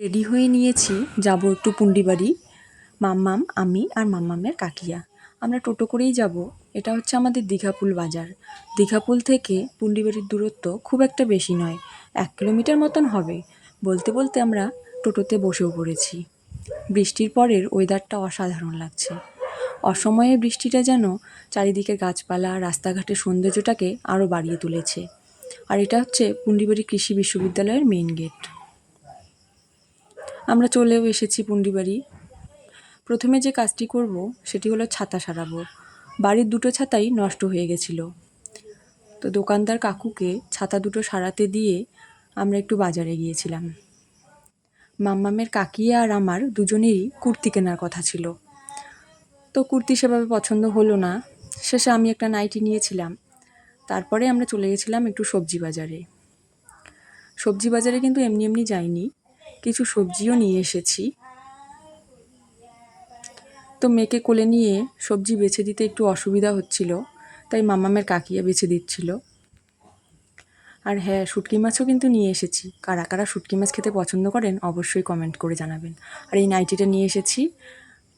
Ready হয়ে নিয়েছি, যাব একটু পুন্ডিবাড়ি। মাম্মাম, আমি আর মাম্মামের কাকিয়া। আমরা টোটো করেই যাব। এটা হচ্ছে আমাদের দীঘাপুল বাজার। দীঘাপুল থেকে পুন্ডিবাড়ির দূরত্ব খুব একটা বেশি নয়, এক কিলোমিটার মতন হবে। বলতে বলতে আমরা টোটোতে বসেও পড়েছি। বৃষ্টির পরের ওয়েদারটা অসাধারণ লাগছে। অসময়ে বৃষ্টিটা যেন চারিদিকে গাছপালা, রাস্তাঘাটের সৌন্দর্যটাকে আরও বাড়িয়ে তুলেছে। আর এটা হচ্ছে পুন্ডিবাড়ি কৃষি বিশ্ববিদ্যালয়ের মেইন গেট। আমরা চলেও এসেছি পুন্ডিবাড়ি। প্রথমে যে কাজটি করব সেটি হলো ছাতা সারাবো। বাড়ির দুটো ছাতাই নষ্ট হয়ে গেছিল। তো দোকানদার কাকুকে ছাতা দুটো সারাতে দিয়ে আমরা একটু বাজারে গিয়েছিলাম। মাম্মামের কাকিয়া আর আমার দুজনেরই কুর্তি কেনার কথা ছিল। তো কুর্তি সেভাবে পছন্দ হলো না। শেষে আমি একটা নাইটি নিয়েছিলাম। তারপরে আমরা চলে গেছিলাম একটু সবজি বাজারে। সবজি বাজারে কিন্তু এমনি এমনি যাইনি। কিছু সবজিও নিয়ে এসেছি। তো মেয়েকে কোলে নিয়ে সবজি বেছে দিতে একটু অসুবিধা হচ্ছিল, তাই মামামের কাকিয়া বেছে দিচ্ছিল। আর হ্যাঁ শুটকি মাছও কিন্তু নিয়ে এসেছি। কারা কারা শুটকি মাছ খেতে পছন্দ করেন অবশ্যই কমেন্ট করে জানাবেন। আর এই নাইটিটা নিয়ে এসেছি।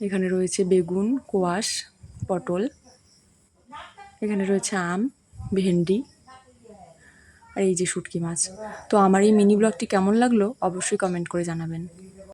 এখানে রয়েছে বেগুন, কোয়াশ, পটল। এখানে রয়েছে আম, ভেন্ডি আর এই যে শুটকি মাছ। তো আমার এই মিনি ব্লগটি কেমন লাগল অবশ্যই কমেন্ট করে জানাবেন।